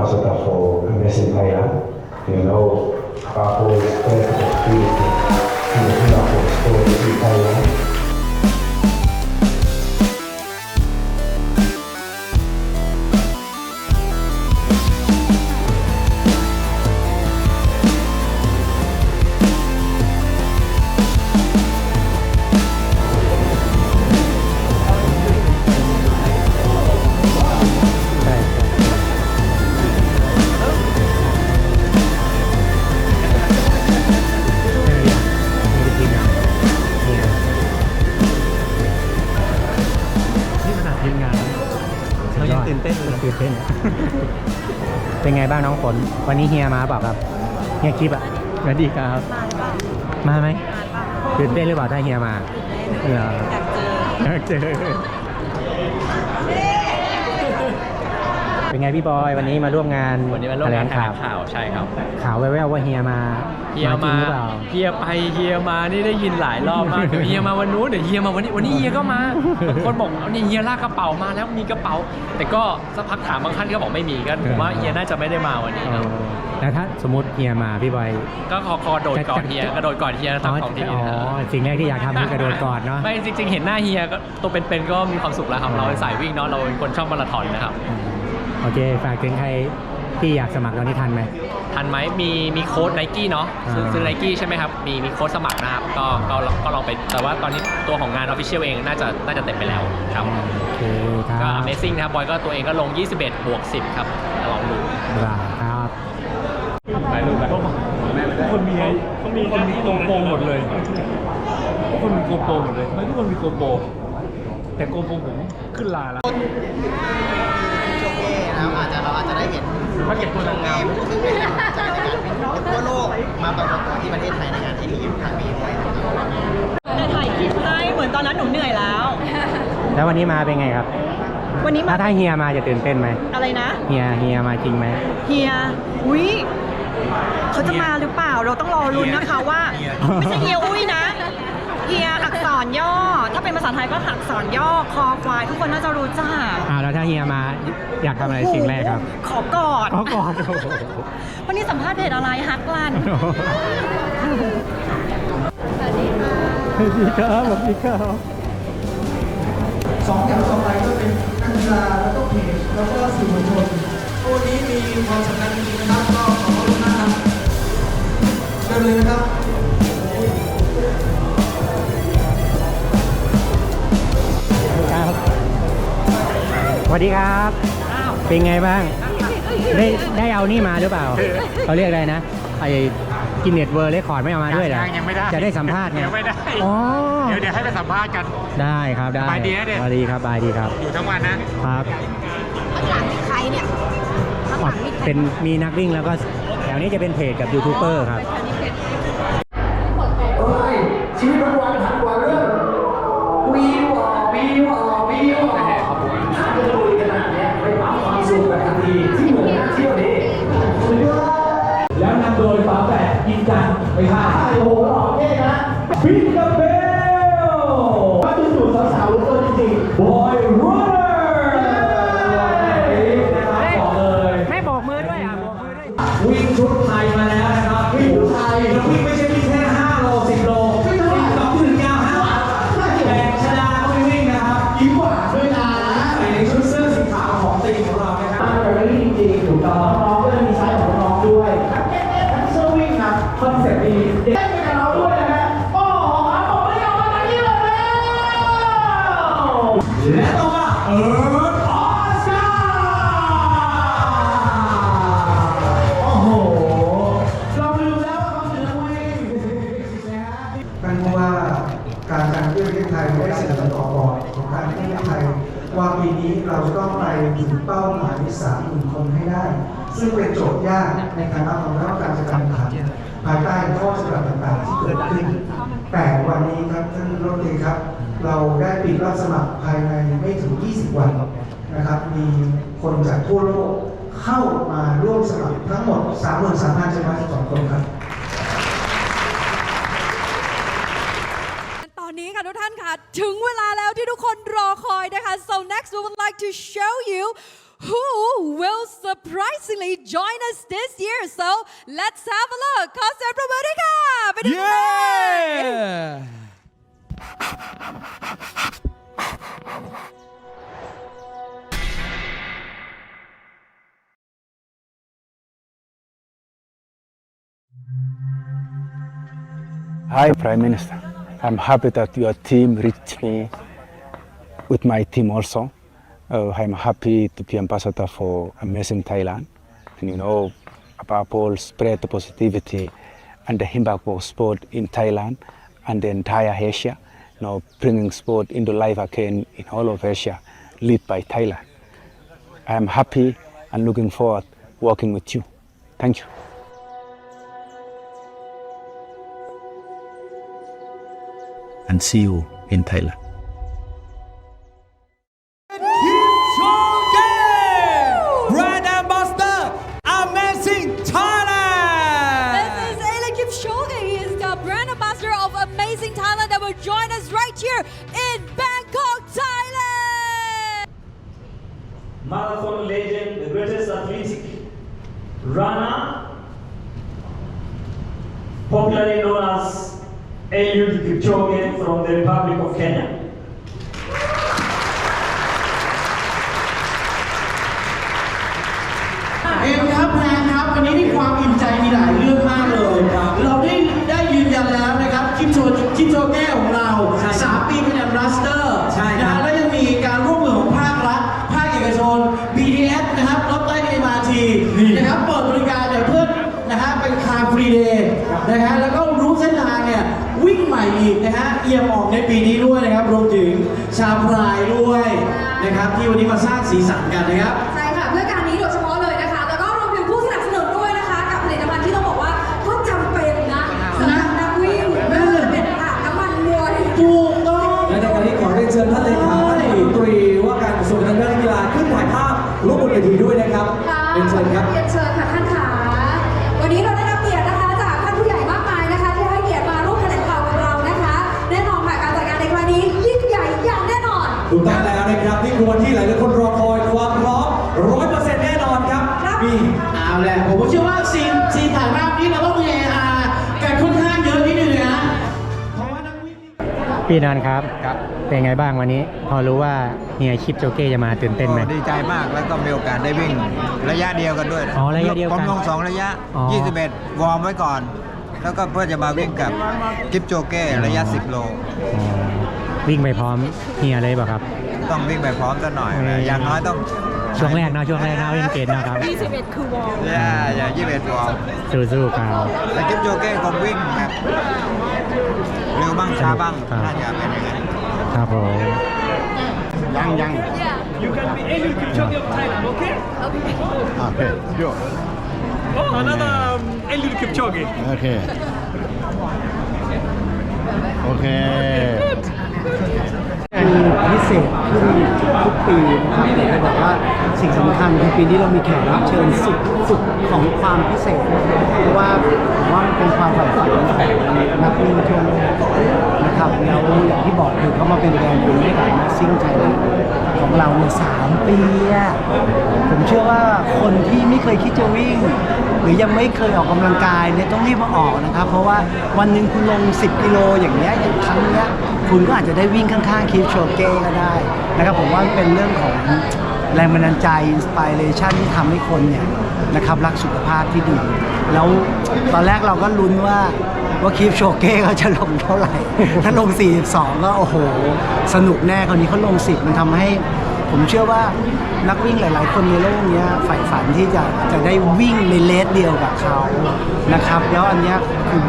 pasó tapó en ese país, you know, วันนี้เฮียมาเปล่าครับเฮียคลิปอะสวัสดีครับ มาไหมตื่นเต้นหรือเปล่าถ้าเฮียมาเหรออยากเจอ เป็นไงพี่บอยวันนี้มาร่วมงานวันนี้มาร่วมงานแถแถลลงงข่าข่าววใช่ครับ ข่าวแว่วๆว่าเฮียมาเฮียจริมางหรือเปล่าเฮียไปเฮียมานี่ได้ยินหลายรอบมากเดี๋ยวเฮียมาวันนู้นเดี๋ยวเฮียมาวันนี้วันนี้เฮียก็มาบางคนบอกเอานี่เฮียลากกระเป๋ามาแล้วมีกระเป๋า แต่ก็สักพักถามบางท่านก็บอกไม่มีกันผมว่าเฮียน่าจะไม่ได้มาวันนี้เอครับอแล้วถ้าสมมติเฮียมาพี่บอยก็ขอคอโดดก่อนเฮียกระโดดก่อนเฮียอ๋อทำของดีอ๋อนะสิ่งแรกที่อยากทำคือกระโดดก่อนเนาะไม่จริง ๆ เห็นหน้าเฮียก็ตัวเป็นๆก็มีความสุขแล้วครับเราเป็นสายวิ่งเนาะเราเป็นคนชอบมาราธอนนะครับอืม โอเค ฝากถึงใครที่อยากสมัครตอนนี้ทันไหม ทันไหมมีมีโค้ดไนกี้เนาะซื้ออ่าซื้อไนกี้ใช่ไหมครับมีมีโค้ดสมัครนะครับก็ก็ก็ลองไปแต่ว่าตอนนี้ตัวของงานออฟฟิเชียลเองน่าจะน่าจะเต็มไปแล้วครับโอเคครับก็ Amazing นะครับบอยก็ตัวเองก็ลง 21บวก10 ครับลองดู ครับไปดูกันทุกคนมีเขามีคนมีโกโปรหมดเลยทุกคนมีโกโปรหมดเลยทำไมทุกคนมีโกโปรแต่โกโปรผมขึ้นลาแล้วช่วงนี้นะ ครับอาจจะเราอาจจะได้เห็นมาเก็บตัวนางงามผู้ที่เป็นกำลังใจในการวิ่งทั่วโลกมาปรากฏตัวที่ประเทศไทยในงานเอลีฟครั้งนี้ด้วยนะครับจะถ่ายคลิปให้เหมือนตอนนั้นหนูเหนื่อยแล้ว แล้ววันนี้มาเป็นไงครับ วันนี้ถ้ามาถ้าเฮียมาจะตื่นเต้นไหมอะไรนะ เฮียเฮียมาจริงไหมเฮียอุ้ยเขาจะมาหรือเปล่าเราต้องรอลุ้นนะคะว่า ไม่ใช่เฮียอุ้ยนะ เฮียอักษ รย่อ ถ้าเป็นภาษาไทยก็อักษรย่อคอควายทุกคนน่าจะรู้จักอ่าแล้วถ้าเฮียมาอยากทำอะไรสิ่งแรกครับ ขอกอดขอกอดโอ้โห วันนี้สัมภาษณ์เพจอะไรฮักลัน สวัสดีครับสวัสดีครับ สองอย่างต่อไปก็เป็นนักกีฬาแล้วก็เพจแล้วก็สื่อมวลชนตัวนี้มีความสำคัญจริงๆนะครับก็ขอบคุณมากครับเริ่มเลยนะครับครับ วัสดีครับ เป็นไงบ้าง ได้ได้เอานี่มาหรือเปล่า เขาเรียกอะไรนะ ไอ้กินเน็ตเวอร์เรคคอร์ดไม่เอามาด้วยเหรอยังยังไม่ได้ จะได้สัมภาษณ์ไงยังไม่ได้ อ๋อ เดี๋ยวเดี๋ยวให้ไปสัมภาษณ์กัน ได้ครับได้สบายดีนะเด็กสวัสดีครับสบายดีครับ อยู่ทั้งวันนะ ครับอ๋อเป็นมีนักวิ่งแล้วก็แถวนี้จะเป็นเพจกับยูทูบเบอร์ครับ ว่าปีนี้เราจะต้องไปถึงเป้าหมายสามหมื่นคนให้ได้ ซึ่งเป็นโจทย์ยากในการรับของเราการจัดการแข่งขันภายใต้ข้อจำกัดต่างๆที่เกิดขึ้น แต่วันนี้ครับท่านรถเองครับ เราได้ปิดรับสมัครภายในไม่ถึง 20 วันนะครับ มีคนจากทั่วโลกเข้ามาร่วมสมัครทั้งหมด 33,712คนครับตอนนี้ค่ะทุกท่านค่ะ ถึงเวลาแล้ว คนรอคอยนะคะ so next we would like to show you who will surprisingly join us this year. So let's have a look. Concert Promotica! Yeah! Hi, Prime Minister. I'm happy that your team reached me with my team also. Uh, I'm happy to be ambassador for Amazing Thailand. And you know, all, spread the positivity and the of sport in Thailand and the entire Asia. You know, bringing sport into life again in all of Asia, led by Thailand. I am happy and looking forward working with you. Thank you. And see you in Thailand. Runner, popularly known as Eliud Kipchoge from the Republic of Kenya. เอ็มครับแพนครับวันนี้มีความอิ่มใจมีหลายเรื่องมากเลยเราได้ได้ยืนยันแล้วนะครับคิมโชคิมโชแก้วของเราสามปีเป็นแอมบาสเตอร์ใช่นะแล้วยังมีการร่วมมือของภาครัฐภาคเอกชน BTS นะครับรถใต้ MRT นะครับ ฮะเอี่ยมออกในปีนี้ด้วยนะครับ รวมถึงชาวพรายด้วยนะครับ ที่วันนี้มาสร้างสีสันกันนะครับ แหละผมก็เชื่อว่าซีนซีนถ่ายภาพนี้เราต้องมีเออาร์กันค่อนข้างเยอะนิดนึงเลยนะเพราะว่านักวิ่งพี่นันครับ เป็นไงบ้างวันนี้ พอรู้ว่าเฮียชิปโจเก้จะมาตื่นเต้นไหม ดีใจมากแล้วก็มีโอกาสได้วิ่งระยะเดียวกันด้วยอ๋อระยะเดียวกันผมลงสองระยะ อ๋อ 21 วอร์มไว้ก่อน แล้วก็เพื่อจะมาวิ่งกับกิฟโจเก้ระยะ 10 โล อ๋อวิ่งไปพร้อมเฮียเลยเปล่ะครับ ต้องวิ่งไปพร้อมกันหน่อยเออออย่างน้อยต้อง ช่วงแรกเนาะช่วงแรกเนาะยังเกณฑ์นะครับ 21 คือวอลอย่าอย่า21วอร์มสู้ๆครับ แต่กิฟโจเก้คงวิ่งแบบเร็วบ้างช้าบ้างครับ น่าจะเป็นอย่างนั้นครับผมยังยัง You can be Eliud Kipchoge of Thailand okay โอเคโย Oh another um, Eliud Kipchoge โอเค โอเค พิเศษขึ้นทุกปีนะครับแต่จะบอกว่า สิ่งสำคัญคือปีนี้เรามีแขกรับเชิญสุดสุดของความพิเศษ เพราะว่าผมว่ามันเป็นความฝันฝันของนักวิ่งทั่วโลกนะครับแล้วอย่างที่บอกคือเขามาเป็นแรงดึงให้กับนักซิ่งไทยแลนด์ของเราในยสามปีอะผมเชื่อว่าคนที่ไม่เคยคิดจะวิ่ง หรือยังไม่เคยออกกำลังกายเนี่ยต้องรีบมาออกนะครับ เพราะว่าวันหนึ่งคุณลง 10 กิโลอย่างเงี้ยอย่างครั้งเนี้ยคุณก็อาจจะได้วิ่งข้างๆคิปโชเก้ก็ได้นะครับผมว่าเป็นเรื่องของ แรงบันดาลใจอินสปิเรชันที่ทำให้คนเนี่ยนะครับรักสุขภาพที่ดี แล้วตอนแรกเราก็ลุ้นว่าว่าคิปโชเก้เขาจะลงเท่าไหร่ ถ้าลง 42 ก็โอ้โห สนุกแน่คราวนี้เขาลง 10 มันทำให้ ผมเชื่อว่านักวิ่งหลาย ๆ คนในโลกเนี้ยใฝ่ฝันที่จะจะได้วิ่งในเลสเดียวกับเขานะครับ แล้วอันเนี้ยคือ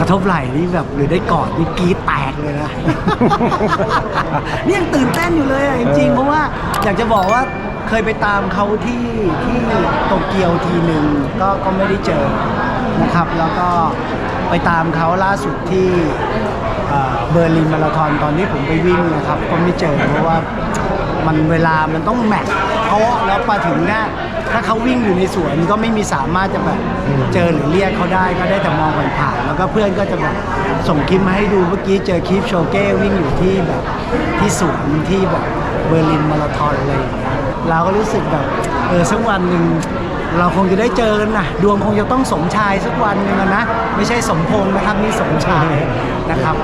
กระทบไหล่นี่แบบหรือได้กอดนี่กรี๊ดแตกเลยนะ นี่ยังตื่นเต้นอยู่เลยอะจริงๆ เพราะว่าอยากจะบอกว่าเคยไปตามเขาที่ที่โตเกียวทีหนึ่งก็ก็ไม่ได้เจอนะครับ แล้วก็ไปตามเขาล่าสุดที่เอ่อเบอร์ลินมาราธอนตอนที่ผมไปวิ่งนะครับ ก็ไม่เจอเพราะว่ามันเวลามันต้องแมทช์ เขาแล้วมาถึงเนี่ยถ้าเขาวิ่งอยู่ในสวนก็ไม่มีสามารถจะแบบเจอหรือเรียกเขาได้ก็ได้แต่มองผ่านๆแล้วก็เพื่อนก็จะแบบส่งคลิปมาให้ดูเมื่อกี้เจอคลิปโชเก้วิ่งอยู่ที่แบบที่สวนที่แบบเบอร์ลินมาราธอนอะไรอย่างเงี้ยเราก็รู้สึกแบบเออสักวันหนึ่งเราคงจะได้เจอกันนะดวงคงจะต้องสมชายสักวันหนึ่งอะนะ ไม่ใช่สมพงษ์นะครับนี่สมชายนะครับ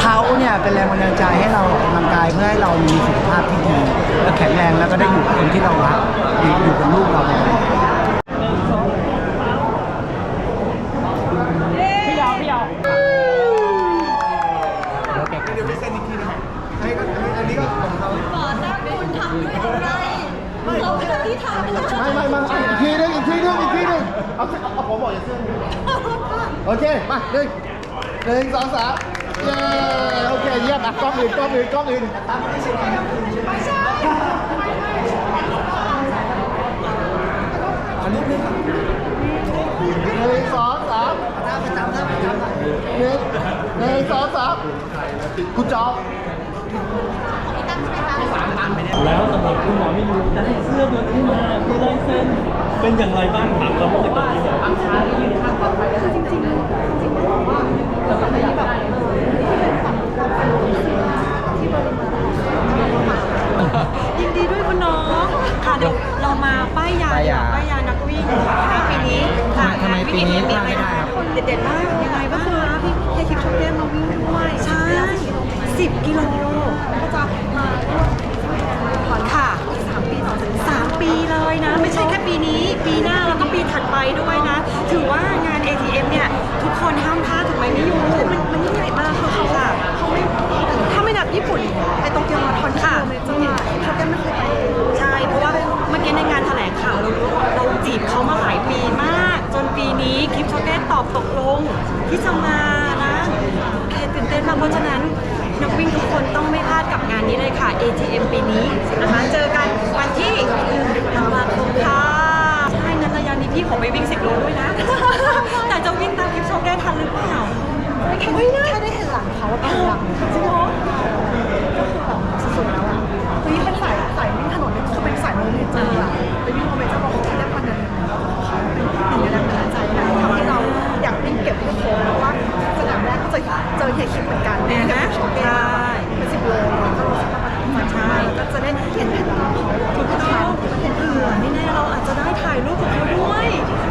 เขาเนี่ยเป็นแรงบันดาลใจให้เราออกกำลังกายเพื่อให้เรามีสุขภาพที่ดีและแข็ งแรงแล้วก็ได้อยู่กับคนที่เรารักอยู่อยู่กับลูกเราไปไม่ไม่อีกทีนึงอีกทีนึงอีกทีนึงเอาเอาเอาผมบอกอย่าเสื้อโอเคมาหนึ่งหนึ่งสองสามเย้โอเคเยี่ยมอะกล้องอื่นกล้องอื่นกล้องอื่นอันนี้พี่ หนึ่งสองสามหนึ่งหนึ่งสองสามคุณจอบแล้วสำหรับคุณหมอไม่รู้จะได้เสื้อตัวนี้มามีลายเซ็นเป็นอย่างไรบ้างถามเราเมื่อกี้เนี่ยยินดีด้วยคุณน้องค่ะเดี๋ยวเรามาป้ายยาป้ายยาป้ายยานัก วิ่งค่ะปีนี้ค่ะทำไมปีนี้พลาดไม่ได้ครับเด็ดๆมากยังไงบ้างคะพี่ให้คลิปชมเก้มมาวิ่งด้วยใช่สิบกิโลก็จะมาค่ะสามปีต่อสามปีเลยนะ ไม่ใช่แค่ปีนี้ ปีหน้าแล้วก็ปีถัดไปด้วย มาหลายปีมาก จนปีนี้คลิปช็อตเก้ตอบตกลง ที่จะมานะโอเคตื่นเต้นมากเพราะฉะนั้นนักวิ่งทุกคนต้องไม่พลาดกับงานนี้เลยค่ะ ATM ปีนี้นะคะเจอกันวันที่ธันวาคมค่ะใช่งั้นระยะนี้พี่ขอไปวิ่ง10โลด้วยนะ แต่จะวิ่งตามคลิปโชว์แก้ทันหรือเปล่าไม่แค่แค่ได้เห็นหลังเขาเป็นหลังจริงเหรอ เก็บให้ครบเพราะว่าสนามแรกก็จะเจอเฮียคิมเหมือนกันเนี่ยนะใช่เป็นสิบโลก็รู้สึกว่ามันใช่ก็จะได้เห็นแผนของเขาทุกครั้งเห็นเผื่อนี่แน่เราอาจจะได้ถ่ายรูปกับเขาด้วย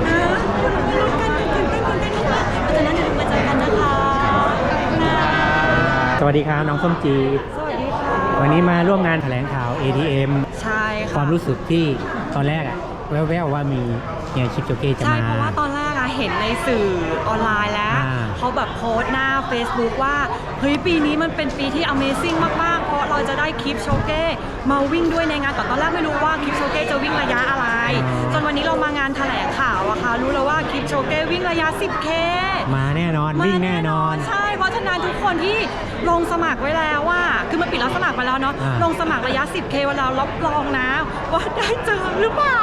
นะคุณมาลุ้นกันตื่นเต้นตื่นเต้นมากๆเพราะฉะนั้นอย่าลืมมาเจอกันนะคะนะสวัสดีครับน้องส้มจีสวัสดีค่ะวันนี้มาร่วมงานแถลงข่าว ATM ใช่ค่ะความรู้สึกที่ตอนแรกอะแว่วๆว่ามีเฮียชิปโจเก้จะใช่มาเพราะว่าตอนแร กอะเห็นในสื่อออนไลน์แล้ว อ่า เขาแบบโพสต์หน้า Facebook ว่า เฮ้ย ปีนี้มันเป็นปีที่ Amazing มาก ๆ เพราะเราจะได้คลิปโชเก้มาวิ่งด้วยในงานแต่ตอนแรกไม่รู้ว่าคลิปโชเก้จะวิ่งระยะอะไร จนวันนี้เรามางานแถลงข่าวอะค่ะ รู้แล้วว่าคลิปโชเก้วิ่งระยะ 10K มาแน่นอนวิ่งแน่นอน ใช่ เพราะฉะนั้นทุกคนที่ลงสมัครไว้แล้วว่า คือมันปิดรับสมัครไปแล้วเนาะ อ่าลงสมัครระยะ 10K ไว้แล้วรับรองนะ ว่าได้เจอหรือเปล่า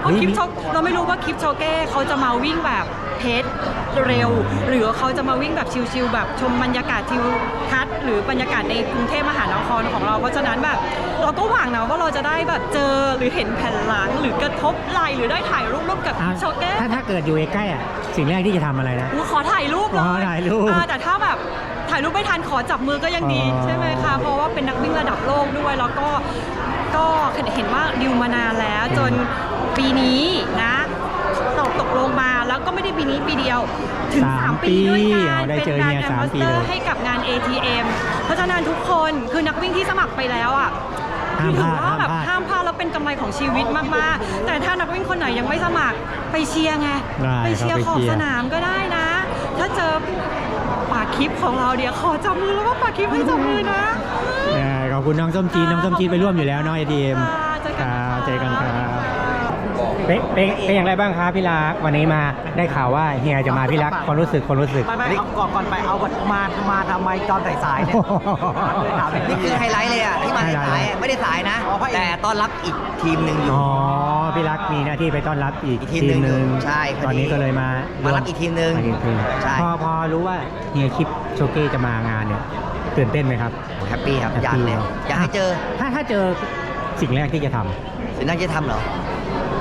เพราะเฮ้ย คลิปโชเราไม่รู้ว่าคลิปโชเก้เขาจะมาวิ่งแบบเพชร เร็ว หรือเขาจะมาวิ่งแบบชิลๆแบบชมบรรยากาศทิวทัศน์หรือบรรยากาศในกรุงเทพมหานครของเรา เพราะฉะนั้นแบบเราก็หวังนะว่าเราจะได้แบบเจอหรือเห็นแผ่นหลังหรือกระทบไหลหรือได้ถ่ายรูปร่วมกับอะโชเก้ถ้าถ้าเกิดอยู่ใกล้ๆอะสิ่งแรกที่จะทำอะไรนะอุ๊ยขอถ่ายรูปเลอ๋อยถ่ายรูปอ่แต่ถ้าแบบถ่ายรูปไม่ทันขอจับมือก็ยังดีอ๋อใช่ไหมคะเพราะว่าเป็นนักวิ่งระดับโลกด้วยแล้วก็ก็เห็นว่าดิวมานานแล้วจนปีนี้นะ ตกตกลงมาแล้วก็ไม่ได้ปีนี้ปีเดียว ถึงสาม3ปีด้วยกัปีนอ๋อได้เป็นเจอแบรนเฮียด์แอมสามบาสปีเตอเลยร์ให้กับงาน ATM เพราะฉะนั้นทุกคนคือนักวิ่งที่สมัครไปแล้วอะห้ามพถืลาดว่าแบบห้ามพลาดห้ามพลาดแล้วเป็นกำไรของชีวิตมากๆ แต่ถ้านักวิ่งคนไหนยังไม่สมัครไปเชียร์ไงได้ไปเชียร์ครับขอบไปเชียร์สนามก็ได้นะ ถ้าเจอปากคลิปของเราเดี๋ยวขอจับมือแล้วก็ปากคลิปให้จับมือนะเออขอบคุณน้องส้มจีนน้องส้มจีนไปร่วมอยู่แล้วเน้อง ATM เป็นเป็นเป็นอย่างไรบ้างครับพี่รักวันนี้มาได้ข่าวว่าเฮียจะมาพี่รักความรู้สึกความรู้สึก ไม่ไม่เอาก่อนก่อนไปเอามามาทำไมตอนสายๆเนี่ยนี่คือไฮไลท์เลยอะที่มาในสายอะไม่ได้สายนะ แต่ต้อนรับอีกทีมหนึ่งอยู่ อ๋อพี่รักมีหน้าที่ไปต้อนรับอีกอีกทีมหนึ่งอยู่ใช่พอดีตอนนี้ก็เลยมามามารับอีกทีมหนึ่งอีกทีมใช่ พอพอรู้ว่าเฮียคลิปโชเก้จะมางานเนี่ยตื่นเต้นไหมครับแฮปปี้ครับอยากเลยแฮปปี้อยากให้เจอถ้าถ้าเจอสิ่งแรกที่จะทำ สิ่งนั้นจะทำเหรอ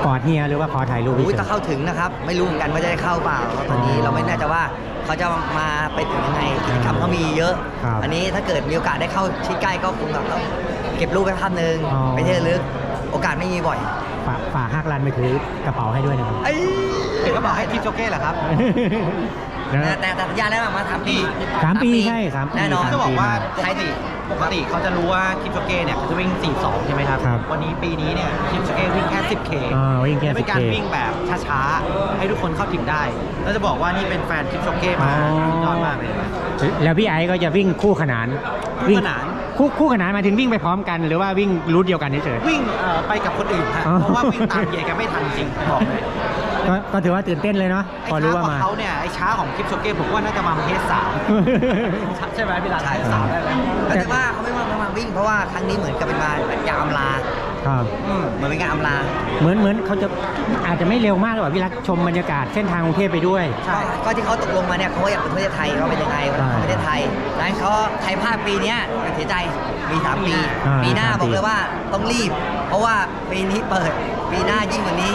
กอดเฮียหรือว่าขอถ่ายรูปอุ้ยเฉถ้ายเข้าถึงนะครับ ไม่รู้เหมือนกันว่าจะได้เข้าเปล่าเพราะตอนนี้อ๋อเราไม่แน่ใจว่าเขาจะมาไปถึงยังไงกิจกรรมเขามีเยอะ ครับอันนี้ถ้าเกิดมีโอกาสได้เข้าชิดใกล้ก็คงแบบต้องเก็บรูปไปภาพหนึ่งอ๋อ ไปเที่ยวลึกโอกาสไม่มีบ่อยฝากฝากฮักรันไปถือกระเป๋าให้ด้วยนะครับ เอ้ยเห็นก็บอกให้ทิปโจเก้เหรอครับ นะ แต่แต่สัญญาแล้วมาทำปีสามปีใช่สามปีแน่นอน สามปีจะบอกว่ามาใช้ดิ ปกติเขาจะรู้ว่าคิปโจเก้เนี่ยเขาจะวิ่ง 42 ใช่ไหมครับ ครับวันนี้ปีนี้เนี่ยคิปโจเก้วิ่งแค่ 10K อ่าวิ่งแค่เป็นการ 10K วิ่งแบบช้าๆ ให้ทุกคนเข้าถึงได้ แล้วจะบอกว่านี่เป็นแฟนคิปโจเก้มาอ๋อ สุดยอดมากเลย แล้วพี่ไอซ์ก็จะวิ่งคู่ขนานคู่วิ่งขนาน คู่คู่ขนานหมายถึงวิ่งไปพร้อมกัน หรือว่าวิ่งรูทเดียวกันเฉย วิ่งเอ่อไปกับคนอื่นฮะอ๋อ เพราะว่าวิ่งตามเฮียกันไม่ทันจริงบอกเลยๆ ก็ก็ถือว่าตื่นเต้นเลยเนาะไอ้พอรู้ช้าว่าของมาเขาเนี่ยไอ้ช้าของคิปโจเก้ผมว่าน่าจะมาเทสสามใช่ไหมพี่ลาเทสสามได้ไหมแล้วแต่ว่าเขาไม่มาไม่มาวิ่งเพราะว่าครั้งนี้เหมือนกับเป็นมาเป็นการอำลาครับ อืมเหมือนเป็นการอำลาเหมือนเหมือนเขาจะอาจจะไม่เร็วมากหรอกพี่รักชมบรรยากาศเส้นทางกรุงเทพไปด้วย ใช่ก็ที่เขาตกลงมาเนี่ยเขาอยากเป็นประเทศไทยเขาเป็นยังไงใช่ประเทศไทยดังนั้นเขาใครพลาดปีเนี้ยเสียใจมีสามปีอ่าปีหน้าสามปี บอกเลยว่าต้องรีบ เพราะว่าปีนี้เปิดปีหน้ายิ่งกว่านี้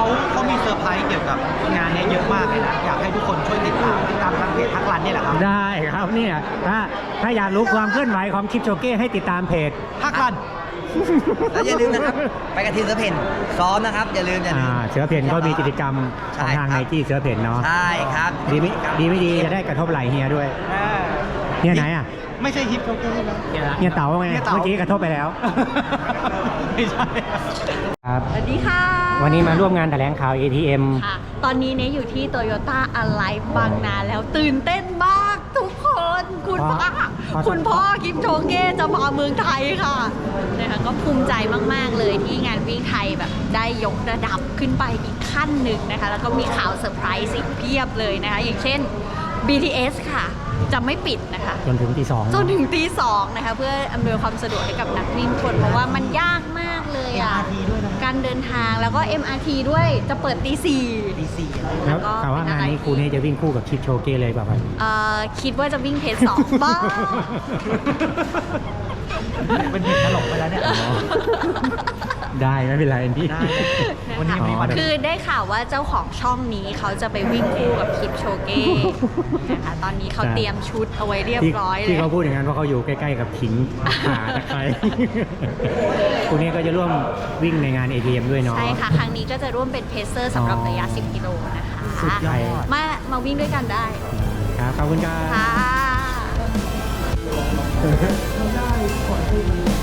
เขาเขามีเซอร์ไพรส์เกี่ยวกับงานนี้เยอะมากเลยนะ อยากให้ทุกคนช่วยติดตามติดตามทางเพจทักรันนี่แหละครับได้ครับเนี่ยถ้าถ้าอยากรู้ความเคลื่อนไหวของคลิปโชเก้ให้ติดตามเพจ ทักรัน แล้วอย่าลืมนะครับ ไปกับทีมเสือเพนซ้อมนะครับ อย่าลืมอย่าลือ่าม เสือเพนก็มีกิจกรรมของทางไนกี้เสือเพนเนาะใช่ครับดีไม่ดีไม่ดีจะได้กระทบไหลเฮียด้วยอ่าเฮียไหนอะไม่ใช่ฮิปโปเก้ใช่ไหมเฮียเต๋าไงเฮียเต๋าเมื่อกี้กระทบไปแล้ว ไม่ใช่ ครับ สวัสดีค่ะ วันนี้มาร่วมงานแถลงข่าว ATM ค่ะ ตอนนี้เนี่ยอยู่ที่โตโยต้าอ l i บางนาแล้วตื่นเต้นมากทุกคน คุณเพราะพ่อเพราะคุณพ่อกิมโชเก้จะมาเมืองไทยค่ะนะคะก็ภูมิใจมาก ๆ เลยที่งานวิ่งไทยแบบได้ยกระดับขึ้นไปอีกขั้นหนึ่งนะคะ แล้วก็มีข่าวเซอร์ไพรส์อีกเพียบเลยนะคะ อย่างเช่น BTS ค่ะ จะไม่ปิดนะคะ จนถึงตีสองจนถึงตีสองนะคะ เพื่ออำนวยความสะดวกให้กับนักวิ่งทุกคนเพราะว่ามันยากมากเลยอะ การเดินทางแล้วก็ MRT ด้วยจะเปิดตีสี่ดีซีแล้วแต่ว่างานนี้ครูนี่จะวิ่งคู่กับคลิปโชเก้เลยเปล่าครับเอ่อคิดว่าจะวิ่งเพจสองบ้าง เป็นเพจตลกไปแล้วเนี่ย ได้ไม่เป็นไรพี่ ได้ วันนี้มีวัน คือได้ข่าวว่าเจ้าของช่องนี้เขาจะไปวิ่งคู่กับคลิปโชเก้นะคะตอนนี้เขาเตรียมชุดเอาไว้เรียบที่ร้อยเลที่ยเขาพูดอย่างนั้นเพราะเขาอยู่ใกล้ๆกับขิงขาตะไคร้คุณนี่ก็จะร่วมวิ่งในงาน ATM ด้วยเนาะ ใช่ค่ะ ครั้งนี้ก็จะร่วมเป็นเพเซอร์สำหรับระยะ 10 กิโลนะคะสุดยอดมา มาวิ่งด้วยกันได้ ครับ ขอบคุณครับค่ะ ได้ขอให้มัน